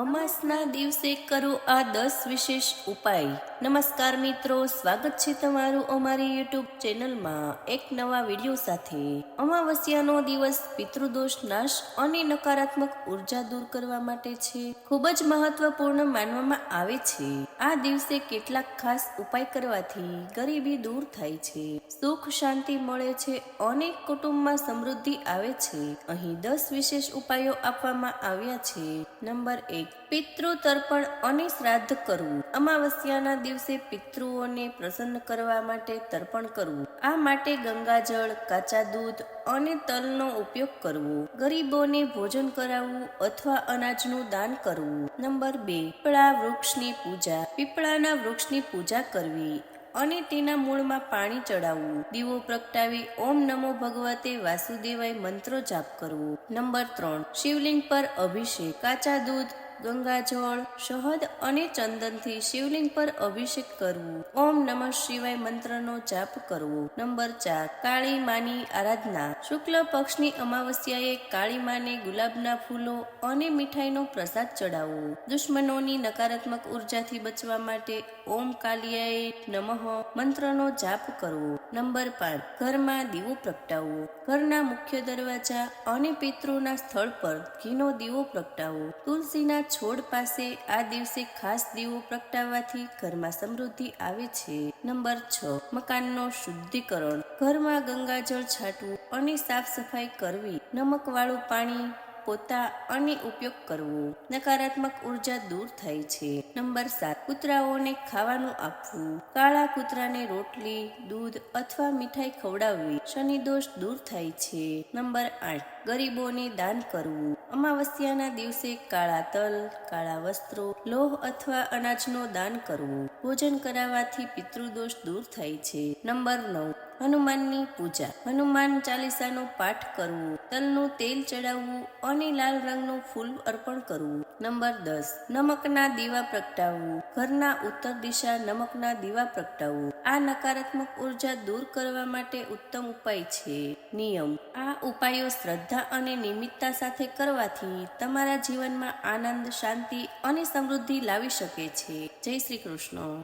અમાસના દિવસે કરો આ દસ વિશેષ ઉપાય. નમસ્કાર મિત્રો, સ્વાગત છે તમારું અમારી યુટ્યુબ ચેનલમાં એક નવા વીડિયો સાથે. અમાવસ્યાનો દિવસ પિતૃદોષ નાશ અને નકારાત્મક ઊર્જા દૂર કરવા માટે છે. ખૂબ જ મહત્વપૂર્ણ માનવામાં આવે છે. આ દિવસે કેટલાક ખાસ ઉપાય કરવાથી ગરીબી દૂર થાય છે. સુખ શાંતિ મળે છે, અનેક કુટુંબમાં સમૃદ્ધિ આવે છે. અહીં દસ વિશેષ ઉપાયો આપવામાં આવ્યા છે. નંબર એક પિતૃ તર્પણ અને શ્રાદ્ધ કરવું. અમાવસ્યાના દિવસે પિતૃઓને પ્રસન્ન કરવા માટે તર્પણ કરવું. આ માટે ગંગાજળ, કાચા દૂધ અને તલનો ઉપયોગ કરવો. ગરીબોને ભોજન કરાવવું અથવા અનાજનું દાન કરવું. નંબર બે, પીપળા વૃક્ષની પૂજા. પીપળાના વૃક્ષની પૂજા કરવી અને તેના મૂળમાં પાણી ચડાવવું. દીવો પ્રગટાવી ઓમ નમો ભગવતે વાસુદેવાય મંત્રો જાપ કરવો. નંબર ત્રણ, શિવલિંગ પર અભિષેક. કાચા દૂધ ગંગાજળ, શહદ અને ચંદનથી શિવલિંગ પર અભિષેક કરવું. ઓમ નમઃ શિવાય મંત્રનો જાપ કરવો. નંબર ચાર, કાળી માની આરાધના. શુક્લ પક્ષની અમાવસ્યાએ કાળી માને ગુલાબના ફૂલો અને મીઠાઈનો પ્રસાદ ચડાવવો દુશ્મનોની નકારાત્મક ઉર્જાથી બચવા માટે ઓમ કાલિયાએ નમઃ મંત્રનો જાપ કરવો. નંબર પાંચ, ઘરમાં દીવો પ્રગટાવવો ઘરના મુખ્ય દરવાજા અને પિતૃના સ્થળ પર ઘીનો દીવો પ્રગટાવવો તુલસીના છોડ પાસે આ દિવસે ખાસ દીવો પ્રગટાવવાથી ઘરમાં સમૃદ્ધિ આવે છે. નંબર છ, મકાનનો શુદ્ધિકરણ. ઘરમાં ગંગાજળ છાંટવું અને સાફ સફાઈ કરવી. નમકવાળું પાણી પોતા અને ઉપયોગ કરવો. નકારાત્મક ઊર્જા દૂર થાય છે. નંબર સાત, કૂતરાઓને ખાવાનું આપવું. કાળા કૂતરાને રોટલી, દૂધ અથવા મીઠાઈ ખવડાવવી શનિ દોષ દૂર થાય છે. નંબર આઠ, ગરીબોને દાન કરવું. અમાવસ્યાના દિવસે કાળા તલ, કાળા વસ્ત્રો, લોહ અથવા અનાજનો દાન કરવું. ભોજન કરાવવાથી પિતૃદોષ દૂર થાય છે. નંબર નવ હનુમાનની પૂજા. હનુમાન ચાલીસાનો પાઠ કરવું, તલનું તેલ ચડાવવું અને લાલ રંગનું ફૂલ અર્પણ કરવું. નંબર દસ, નમકના દીવા પ્રગટાવવું. ઘરના ઉત્તર દિશા નમકના દીવા પ્રગટાવવું. આ નકારાત્મક ઊર્જા દૂર કરવા માટે ઉત્તમ ઉપાય છે. નિયમ, આ ઉપાયો શ્રદ્ધા અને નિમિત્તા સાથે કરવાથી તમારા જીવનમાં આનંદ, શાંતિ અને સમૃદ્ધિ લાવી શકે છે. જય શ્રી કૃષ્ણ.